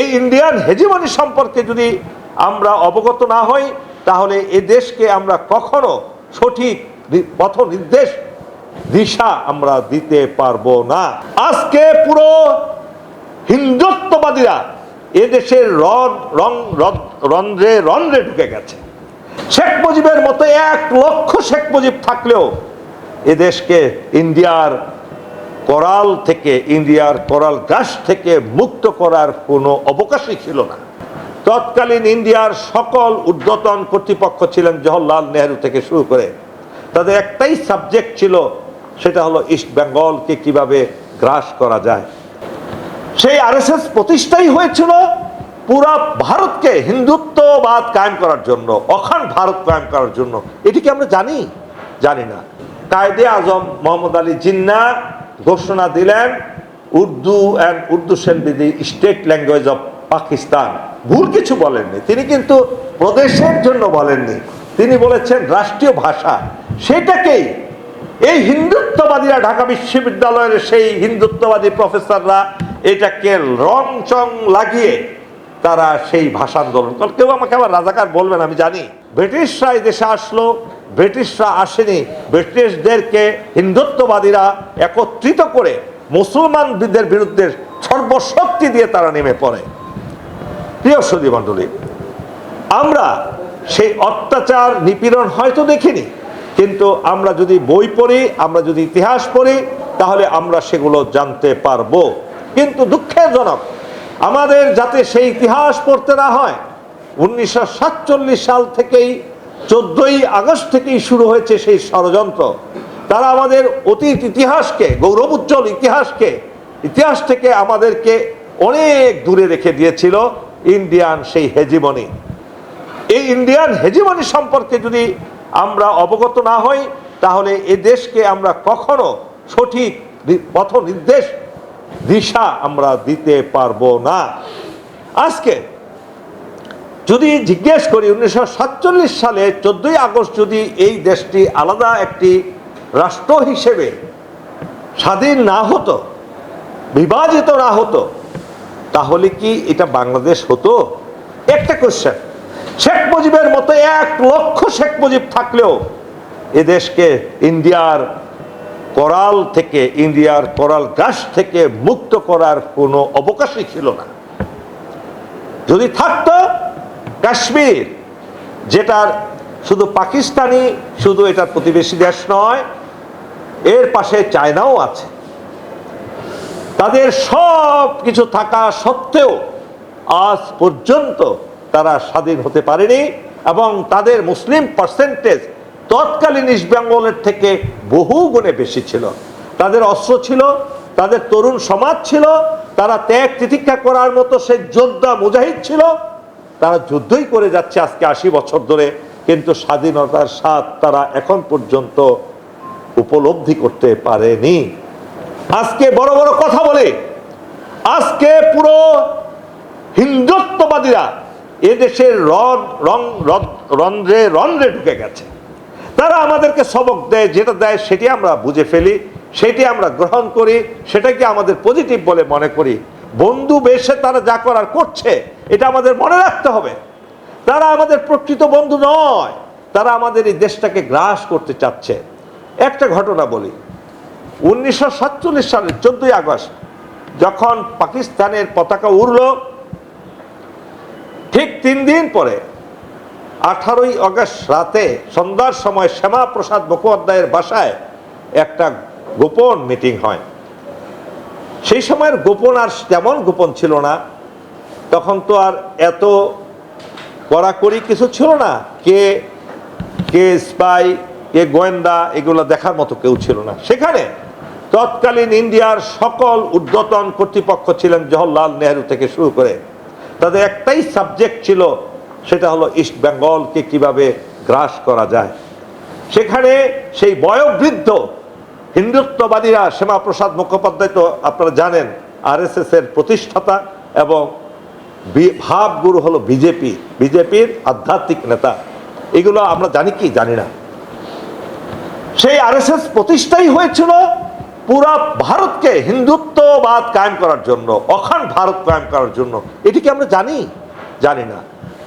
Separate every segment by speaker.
Speaker 1: এই Indian hegemony সম্পর্কে যদি আমরা অবগত না হই, তাহলে এ দেশকে আমরা কখনো সঠিক পথ নির্দেশ দিশা আমরা দিতে পারব না। আজকে পুরো হিন্দুত্ববাদীরা এদেশের রদ রং রন্ধ্রে রন্ধ্রে ঢুকে গেছে। শেখ মুজিবের মতো এক লক্ষ শেখ মুজিব থাকলেও এদেশকে ইন্ডিয়ার করাল থেকে, ইন্ডিয়ার করাল গাছ থেকে মুক্ত করার কোনো অবকাশই ছিল না। তৎকালীন ইন্ডিয়ার সকল ঊর্ধ্বতন কর্তৃপক্ষ ছিলেন জওহরলাল নেহরু থেকে শুরু করে। তাদের একটাই সাবজেক্ট ছিল, সেটা হলো ইস্ট বেঙ্গলকে কীভাবে গ্রাস করা যায়। সেই আরএসএস প্রতিষ্ঠাই হয়েছিল পুরা ভারতকে হিন্দুত্ববাদ কায়েম করার জন্য, অখান ভারত কায়েম করার জন্য। এটি কি আমরা জানি? জানি না। কায়দে আজম, মোহাম্মদ আলী জিন্না ঘোষণা দিলেন, Urdu and Urdu shall state language of Pakistan. ভুল কিছু বলেননি। তিনি কিন্তু প্রদেশের জন্য বলেননি। তিনি বলেছেন রাষ্ট্রীয় ভাষা। সেটাকেই এই হিন্দুত্ববাদীরা ঢাকা বিশ্ববিদ্যালয়ের সেই হিন্দুত্ববাদী প্রফেসররা এটাকে রং চং লাগিয়ে তারা সেই ভাষা আন্দোলন কেউ আমাকে আবার রাজাকার বলবেন আমি জানি। ব্রিটিশরা এই দেশে আসলো ব্রিটিশরা আসেনি। ব্রিটিশদেরকে হিন্দুত্ববাদীরা একত্রিত করে মুসলমানদের বিরুদ্ধে সর্বশক্তি দিয়ে তারা নেমে পড়ে। প্রিয় সুদী মণ্ডলী, আমরা সেই অত্যাচার, নিপীড়ন হয়তো দেখিনি, কিন্তু আমরা যদি বই পড়ি, আমরা যদি ইতিহাস পড়ি, তাহলে আমরা সেগুলো জানতে পারব। কিন্তু দুঃখজনক, আমাদের যাতে সেই ইতিহাস পড়তে না হয়, উনিশশো সাতচল্লিশ সাল থেকেই চোদ্দই আগস্ট থেকেই শুরু হয়েছে সেই ষড়যন্ত্র। তারা আমাদের অতীত ইতিহাসকে গৌরবোজ্জ্বল ইতিহাসকে, ইতিহাস থেকে আমাদেরকে অনেক দূরে রেখে দিয়েছিল ইন্ডিয়ান সেই হেজিমনি। এই ইন্ডিয়ান হেজিমনি সম্পর্কে যদি আমরা অবগত না হই, তাহলে এ দেশকে আমরা কখনো সঠিক পথ নির্দেশ দিশা আমরা দিতে পারব না। আজকে যদি জিজ্ঞেস করি, উনিশশো সাতচল্লিশ সালে চোদ্দই আগস্ট যদি এই দেশটি আলাদা একটি রাষ্ট্র হিসেবে স্বাধীন না হতো, বিভাজিত না হতো, তাহলে কি এটা বাংলাদেশ হতো? একটা কোশ্চেন শেখ মুজিবের মতো এক লক্ষ শেখ মুজিব থাকলেও এদেশকে ইন্ডিয়ার করাল থেকে, ইন্ডিয়ার করাল গাছ থেকে মুক্ত করার কোনো অবকাশই ছিল না। যদি থাকতো কাশ্মীর, যেটার শুধু পাকিস্তানি, শুধু এটা প্রতিবেশী দেশ নয়, এর পাশে চায়নাও আছে। তাদের সব কিছু থাকা সত্ত্বেও আজ পর্যন্ত তারা স্বাধীন হতে পারেনি এবং তাদের মুসলিম পার্সেন্টেজ তৎকালীন ইস্ট বেঙ্গলের থেকে বহু গুণে বেশি ছিল। তাদের অস্ত্র ছিল, তাদের তরুণ সমাজ ছিল, তারা ত্যাগ তিতিক্ষা করার মতো সে যোদ্ধা মুজাহিদ ছিল তারা যুদ্ধই করে যাচ্ছে আজকে আশি বছর ধরে, কিন্তু স্বাধীনতার স্বাদ তারা এখন পর্যন্ত উপলব্ধি করতে পারেনি। আজকে বড় বড় কথা বলে, আজকে পুরো হিন্দুত্ববাদীরা এদেশের রন রং রন্ধ্রে রন্ধ্রে ঢুকে গেছে। তারা আমাদেরকে সবক দেয়, যেটা দেয় সেটি আমরা বুঝে ফেলি, সেটি আমরা গ্রহণ করি, সেটাকে আমাদের পজিটিভ বলে মনে করি। বন্ধু বেশে তারা যা করার করছে, এটা আমাদের মনে রাখতে হবে। তারা আমাদের প্রকৃত বন্ধু নয়, তারা আমাদের এই দেশটাকে গ্রাস করতে চাচ্ছে। একটা ঘটনা বলি, উনিশশো সাতচল্লিশ সালের চোদ্দই আগস্ট, যখন পাকিস্তানের পতাকা উড়ল, ঠিক তিন দিন পরে, আঠারোই আগস্ট রাতে সন্ধ্যার সময় শ্যামাপ্রসাদ মুখোপাধ্যায়ের বাসায় একটা গোপন মিটিং হয়। সেই সময়ের গোপন আর তেমন গোপন ছিল না। তখন তো আর এত কড়াকড়ি কিছু ছিল না। কে কে স্পাই, কে গোয়েন্দা, এগুলো দেখার মতো কেউ ছিল না। সেখানে তৎকালীন ইন্ডিয়ার সকল ঊর্ধ্বতন কর্তৃপক্ষ ছিলেন জওহরলাল নেহরু থেকে শুরু করে। তাদের একটাই সাবজেক্ট ছিল, সেটা হলো ইস্ট বেঙ্গলকে কীভাবে গ্রাস করা যায়। সেখানে সেই বয়োবৃদ্ধ হিন্দুত্ববাদীরা শ্যামাপ্রসাদ মুখোপাধ্যায় তো আপনারা জানেন আরএসএস এর প্রতিষ্ঠাতা এবং ভাবগুরু হলো বিজেপি, বিজেপির আধ্যাত্মিক নেতা। এগুলো আমরা জানি কি? জানি না। সেই আরএসএস প্রতিষ্ঠাই হয়েছিল পুরা ভারতকে হিন্দুত্ববাদ কায়েম করার জন্য অখণ্ড ভারত কায়েম করার জন্য। এটি কি আমরা জানি? জানি না।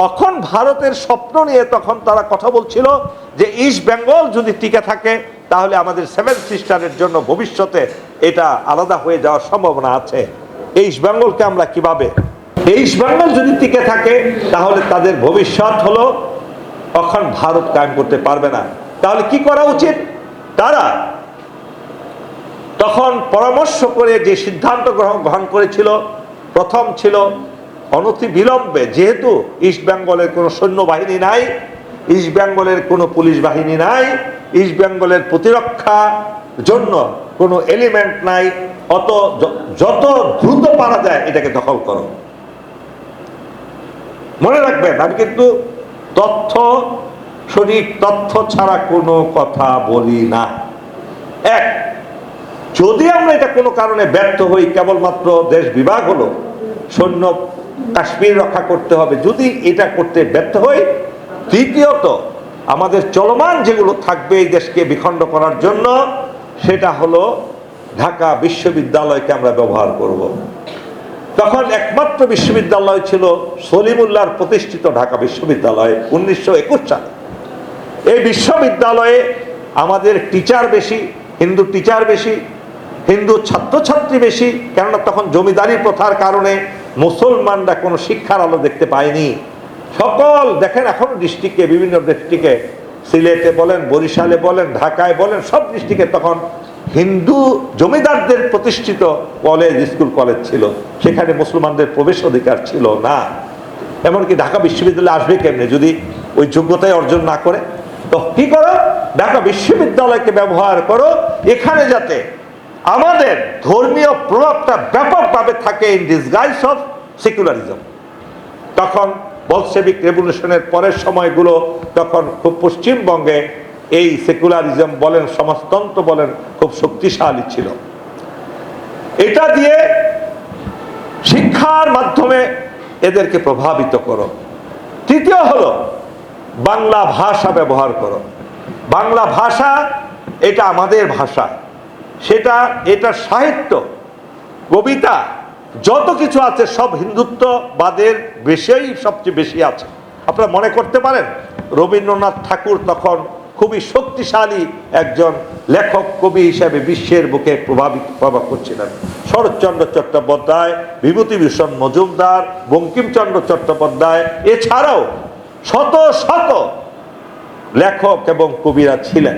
Speaker 1: তখন ভারতের স্বপ্ন নিয়ে তখন তারা কথা বলছিল যে ইস্ট বেঙ্গল যদি টিকে থাকে, তাহলে আমাদের সেভেন সিস্টারের জন্য ভবিষ্যতে এটা আলাদা হয়ে যাওয়ার সম্ভাবনা আছে। এই ইস্ট বেঙ্গলকে আমরা কীভাবে? এই ইস্ট বেঙ্গল যদি টিকে থাকে, তাহলে তাদের ভবিষ্যৎ হলো, তখন ভারত কায়েম করতে পারবে না। তাহলে কি করা উচিত? তারা তখন পরামর্শ করে যে সিদ্ধান্ত গ্রহণ গ্রহণ করেছিল, প্রথম ছিল অনতি বিলম্বে যেহেতু ইস্ট বেঙ্গলের কোনো সৈন্যবাহিনী নাই ইস্ট বেঙ্গলের কোনো পুলিশ বাহিনী নাই ইস্ট বেঙ্গলের প্রতিরক্ষা জন্য কোনো এলিমেন্ট নাই, অত যত দ্রুত পারা যায় এটাকে দখল করো। মনে রাখবেন, আমি কিন্তু তথ্য, সঠিক তথ্য ছাড়া কোনো কথা বলি না। এক, যদি আমরা এটা কোনো কারণে ব্যর্থ হই, কেবলমাত্র দেশ বিভাগ হলো, সৈন্য কাশ্মীর রক্ষা করতে হবে যদি এটা করতে ব্যর্থ হই, তৃতীয়ত, আমাদের চলমান যেগুলো থাকবে এই দেশকে বিখণ্ড করার জন্য, সেটা হলো ঢাকা বিশ্ববিদ্যালয়কে আমরা ব্যবহার করব। তখন একমাত্র বিশ্ববিদ্যালয় ছিল সলিমুল্লাহর প্রতিষ্ঠিত ঢাকা বিশ্ববিদ্যালয় উনিশশো একুশ সালে এই বিশ্ববিদ্যালয়ে আমাদের টিচার বেশি, হিন্দু টিচার বেশি, হিন্দু ছাত্রছাত্রী বেশি, কেননা তখন জমিদারি প্রথার কারণে মুসলমানরা কোনো শিক্ষার আলো দেখতে পায়নি। সকল দেখেন এখন ডিস্ট্রিক্টে, বিভিন্ন ডিস্ট্রিক্টে, সিলেটে বলেন, বরিশালে বলেন, ঢাকায় বলেন, সব ডিস্ট্রিক্টে তখন হিন্দু জমিদারদের প্রতিষ্ঠিত কলেজ, স্কুল, কলেজ ছিল। সেখানে মুসলমানদের প্রবেশ অধিকার ছিল না। এমনকি ঢাকা বিশ্ববিদ্যালয়ে আসবে কেমনে? যদি ওই যোগ্যতায় অর্জন না করে, তো কি করো? ঢাকা বিশ্ববিদ্যালয়কে ব্যবহার করো, এখানে যাতে আমাদের ধর্মীয় প্রভাবটা ব্যাপকভাবে থাকে ইন ডিসগাইস অফ সেকুলারিজম তখন বলসেবিক রেভলিউশনের পরের সময়গুলো তখন খুব পশ্চিমবঙ্গে এই সেকুলারিজম বলেন, সমাজতন্ত্র বলেন খুব শক্তিশালী ছিল। এটা দিয়ে শিক্ষার মাধ্যমে এদেরকে প্রভাবিত করো। তৃতীয় হলো বাংলা ভাষা ব্যবহার করো। বাংলা ভাষা এটা আমাদের ভাষা। সেটা, এটা সাহিত্য। কবিতা, যত কিছু আছে সব হিন্দুত্ববাদের বিষয়েই সবচেয়ে বেশি আছে। আপনারা মনে করতে পারেন, রবীন্দ্রনাথ ঠাকুর তখন খুবই শক্তিশালী একজন লেখক, কবি হিসেবে বিশ্বের বুকে প্রভাবিত, প্রভাব করছিলেন। শরৎচন্দ্র চট্টোপাধ্যায়, বিভূতিভূষণ মজুমদার, বঙ্কিমচন্দ্র চট্টোপাধ্যায়, এছাড়াও শত শত লেখক এবং কবিরা ছিলেন।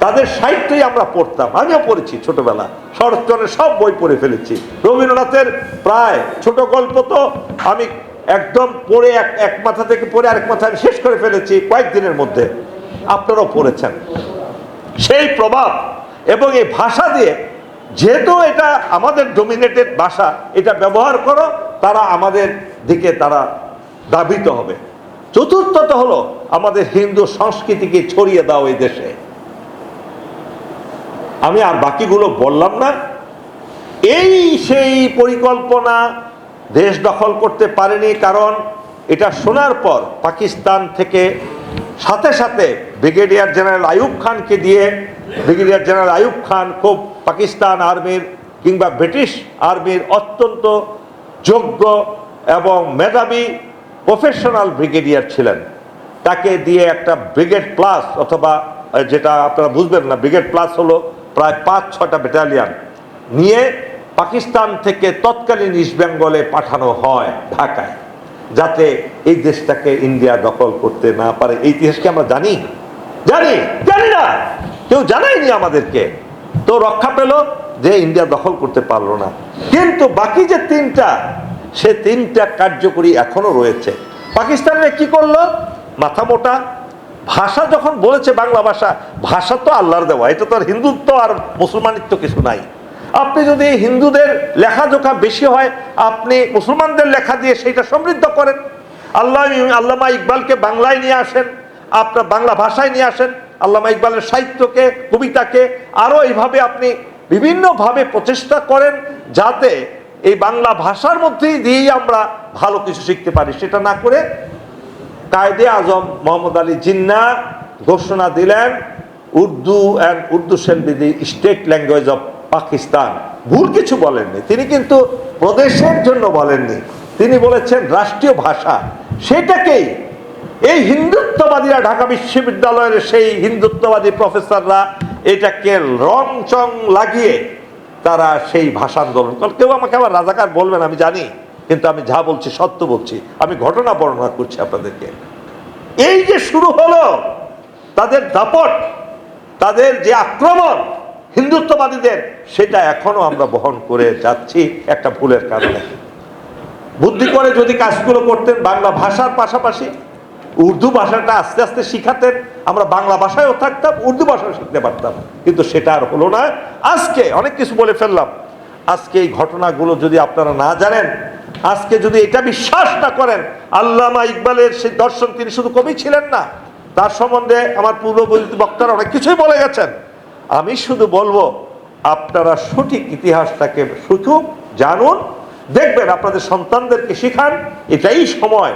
Speaker 1: তাদের সাহিত্যই আমরা পড়তাম। আমিও পড়েছি ছোটবেলা। শরৎচন্দ্রের সব বই পড়ে ফেলেছি। রবীন্দ্রনাথের প্রায় ছোট গল্প তো আমি একদম পড়ে এক এক মাথা থেকে পড়ে আরেক মাথা আমি শেষ করে ফেলেছি কয়েকদিনের মধ্যে। আপনারাও পড়েছেন। সেই প্রভাব এবং এই ভাষা দিয়ে যেহেতু এটা আমাদের ডোমিনেটেড ভাষা, এটা ব্যবহার করো, তারা আমাদের দিকে তারা দাবিত হবে। চতুর্থত হলো আমাদের হিন্দু সংস্কৃতিকে ছড়িয়ে দাও এই দেশে। আমি আর বাকিগুলো বললাম না। এই সেই পরিকল্পনা দেশ দখল করতে পারেনি, কারণ এটা শোনার পর পাকিস্তান থেকে সাথে সাথে ব্রিগেডিয়ার জেনারেল আয়ুব খানকে দিয়ে ব্রিগেডিয়ার জেনারেল আয়ুব খান খুব পাকিস্তান আর্মির কিংবা ব্রিটিশ আর্মির অত্যন্ত যোগ্য এবং মেধাবী প্রফেশনাল ব্রিগেডিয়ার ছিলেন। তাকে দিয়ে একটা ব্রিগেড প্লাস অথবা, যেটা আপনারা বুঝবেন না, ব্রিগেড প্লাস হলো প্রায় পাঁচ ছটা ব্যাটালিয়ান নিয়ে পাকিস্তান থেকে তৎকালীন ইস্ট বেঙ্গলে পাঠানো হয় ঢাকায়, যাতে এই দেশটাকে ইন্ডিয়া দখল করতে না পারে। এই ইতিহাসকে আমরা জানি? জানি! জানি না! কেউ জানায়নি আমাদেরকে। তো রক্ষা পেল যে ইন্ডিয়া দখল করতে পারল না। কিন্তু বাকি যে তিনটা, সে তিনটা কার্যকরী এখনও রয়েছে। পাকিস্তানের কি করল? মাথা মোটা ভাষা যখন বলেছে বাংলা ভাষা ভাষা তো আল্লাহর দেওয়া, এটা তো আর হিন্দুত্ব আর মুসলমানিত্ব কিছু নাই। আপনি যদি হিন্দুদের লেখাজোখা বেশি হয়, আপনি মুসলমানদের লেখা দিয়ে সেইটা সমৃদ্ধ করেন। আল্লাহ আল্লামা ইকবালকে বাংলায় নিয়ে আসেন, আপনার বাংলা ভাষায় নিয়ে আসেন, আল্লামা ইকবালের সাহিত্যকে, কবিতাকে, আরও এইভাবে আপনি বিভিন্নভাবে প্রচেষ্টা করেন যাতে এই বাংলা ভাষার মধ্যেই দিয়েই আমরা ভালো কিছু শিখতে পারি। সেটা না করে কায়দে আজম মোহাম্মদ আলী জিন্না ঘোষণা দিলেন, Urdu and Urdu the state language of Pakistan. ভুল কিছু বলেননি। তিনি কিন্তু প্রদেশের জন্য বলেননি। তিনি বলেছেন রাষ্ট্রীয় ভাষা। সেটাকেই এই হিন্দুত্ববাদীরা ঢাকা বিশ্ববিদ্যালয়ের সেই হিন্দুত্ববাদী প্রফেসররা এটাকে রং চং লাগিয়ে তারা সেই ভাষা আন্দোলন কেউ আমাকে আবার রাজাকার বলবেন, আমি জানি। কিন্তু আমি যা বলছি, সত্য বলছি, আমি ঘটনা বর্ণনা করছি আপনাদেরকে। এই যে শুরু হলো, তাদের দাপট, তাদের যে আক্রমণ হিন্দুত্ববাদীদের, সেটা এখনও আমরা বহন করে যাচ্ছি একটা ভুলের কারণে। বুদ্ধি করে যদি কাজগুলো করতেন, বাংলা ভাষার পাশাপাশি, উর্দু ভাষাটা আস্তে আস্তে শিখাতেন, আমরা বাংলা ভাষায়ও থাকতাম, উর্দু ভাষাও শিখতে পারতাম। কিন্তু সেটা আর হলো না। আজকে অনেক কিছু বলে ফেললাম। আজকে এই ঘটনাগুলো যদি আপনারা না জানেন আজকে যদি এটা বিশ্বাস না করেন, আল্লামা ইকবালের সেই দর্শন তিনি শুধু কবি ছিলেন না, তার সম্বন্ধে আমার পূর্ববর্তী বক্তারা অনেক কিছুই বলে গেছেন। আমি শুধু বলব, আপনারা সঠিক ইতিহাসটাকে শুধু জানুন, দেখবেন আপনাদের সন্তানদেরকে শিখান, এটাই সময়।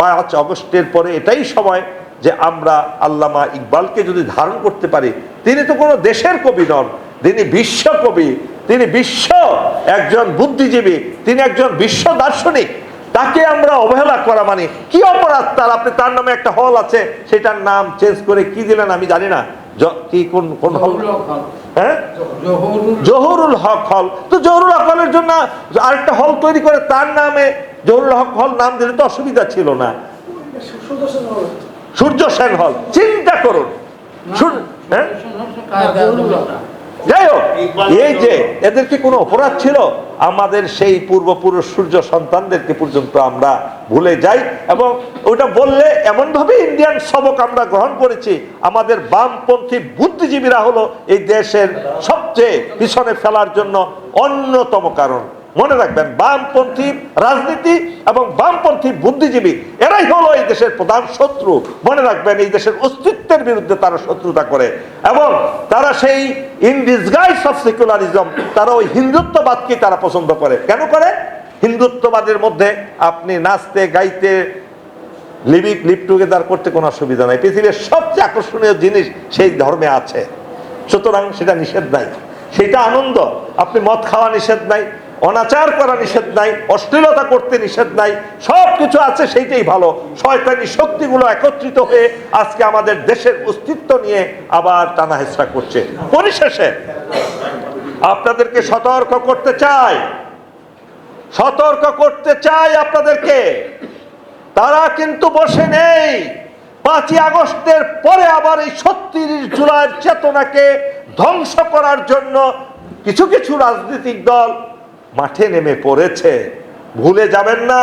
Speaker 1: পাঁচ অগস্টের পরে এটাই সময় যে আমরা আল্লামা ইকবালকে যদি ধারণ করতে পারি, তিনি তো কোনো দেশের কবি নন, তিনি বিশ্ব কবি, তিনি বিশ্ব একজন বুদ্ধিজীবী তিনি একজন বিশ্ব দার্শনিক তাকে আমরা অবহেলা করা মানে কি অপরাধ? তার আপনি তার নামে একটা হল আছে সেটার নাম চেঞ্জ করে কি দিলেন আমি জানি না। কি কোন কোন হল? হ্যাঁ? জহুরুল হক। হল। তো জহুরুল হক হলের জন্য আরেকটা হল তৈরি করে তার নামে জহুরুল হক হল নাম দিলে তো অসুবিধা ছিল না। সূর্য সেন হল। চিন্তা করুন। হ্যাঁ? যাই হোক, এই যে এদের কি কোনো অপরাধ ছিল, আমাদের সেই পূর্বপুরুষ সূর্য সন্তানদেরকে পর্যন্ত আমরা ভুলে যাই এবং ওইটা বললে এমনভাবে ইন্ডিয়ান সবক আমরা গ্রহণ করেছি, আমাদের বামপন্থী বুদ্ধিজীবীরা হলো এই দেশের সবচেয়ে পিছনে ফেলার জন্য অন্যতম কারণ। মনে রাখবেন, বামপন্থী রাজনীতি এবং বামপন্থী বুদ্ধিজীবী, এরাই হলো এই দেশের প্রধান শত্রু। মনে রাখবেন, এই দেশের অস্তিত্বের বিরুদ্ধে তারা শত্রুতা করে এবং তারা সেই ইন ডিসগাইজ অফ সেকুলারিজম, তারা ওই হিন্দুত্ববাদকে তারা পছন্দ করে। কেন করে? হিন্দুত্ববাদের মধ্যে আপনি নাচতে, গাইতে, লিভিং লিভ টুগেদার করতে কোনো অসুবিধা নাই। পৃথিবীর সবচেয়ে আকর্ষণীয় জিনিস সেই ধর্মে আছে। সুতরাং সেটা নিষেধ নাই। সেটা আনন্দ। আপনি মদ খাওয়া নিষেধ নাই। অনাচার করা নিষেধ নাই, অশ্লীলতা করতে নিষেধ নাই সব কিছু আছে সেইটাই ভালো। শয়তানি শক্তিগুলো একত্রিত হয়ে আজকে আমাদের দেশের অস্তিত্ব নিয়ে আবার টানা হেসরা করছে। পরিশেষে আপনাদেরকে সতর্ক করতে চাই। সতর্ক করতে চাই আপনাদেরকে। তারা কিন্তু বসে নেই। পাঁচই আগস্টের পরে আবার এই ছত্রিশ জুলাইয়ের চেতনাকে ধ্বংস করার জন্য কিছু কিছু রাজনৈতিক দল মাঠে নেমে পড়েছে। ভুলে যাবেন না,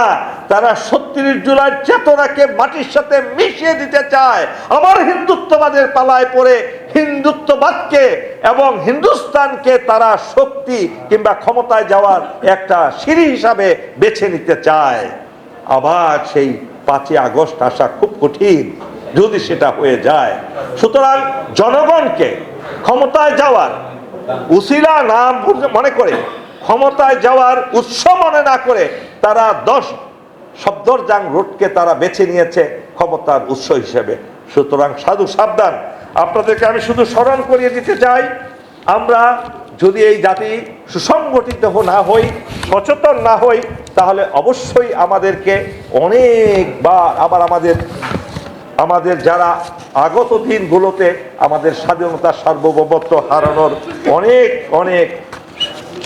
Speaker 1: তারা ছত্রিশ জুলাই চেতনাকে মাটির সাথে মিশিয়ে দিতে চায়। আমার হিন্দুত্ববাদের পালায় পড়ে হিন্দুত্ববাদকে এবং হিন্দুস্তানকে তারা শক্তি কিংবা ক্ষমতায় যাওয়ার একটা সিঁড়ি হিসাবে বেছে নিতে চায়। আবার সেই পাঁচই আগস্ট আসা খুব কঠিন, যদি সেটা হয়ে যায়। সুতরাং জনগণকে ক্ষমতায় যাওয়ার উসিলা নাম মনে করে ক্ষমতায় যাওয়ার উৎস মনে না করে তারা দশ সফদরজাং রোডকে তারা বেছে নিয়েছে ক্ষমতার উৎস হিসেবে। সুতরাং সাধু সাবধান। আপনাদেরকে আমি শুধু স্মরণ করিয়ে দিতে চাই, আমরা যদি এই জাতি সুসংগঠিত না হই, সচেতন না হই, তাহলে অবশ্যই আমাদেরকে অনেকবার আবার আমাদের আমাদের যারা আগত দিনগুলোতে আমাদের স্বাধীনতা সার্বভৌমত্ব হারানোর অনেক অনেক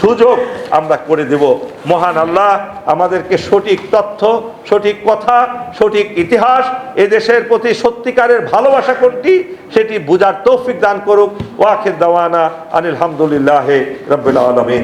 Speaker 1: সুযোগ আমরা করে দেব। মহান আল্লাহ, আমাদেরকে সঠিক তথ্য, সঠিক কথা, সঠিক ইতিহাস, এদেশের প্রতি সত্যিকারের ভালোবাসা কোনটি, সেটি বুঝার তৌফিক দান করুক। ওয়াখির দাওয়ানা আনিল হামদুলিল্লাহ রবিল আলমিন।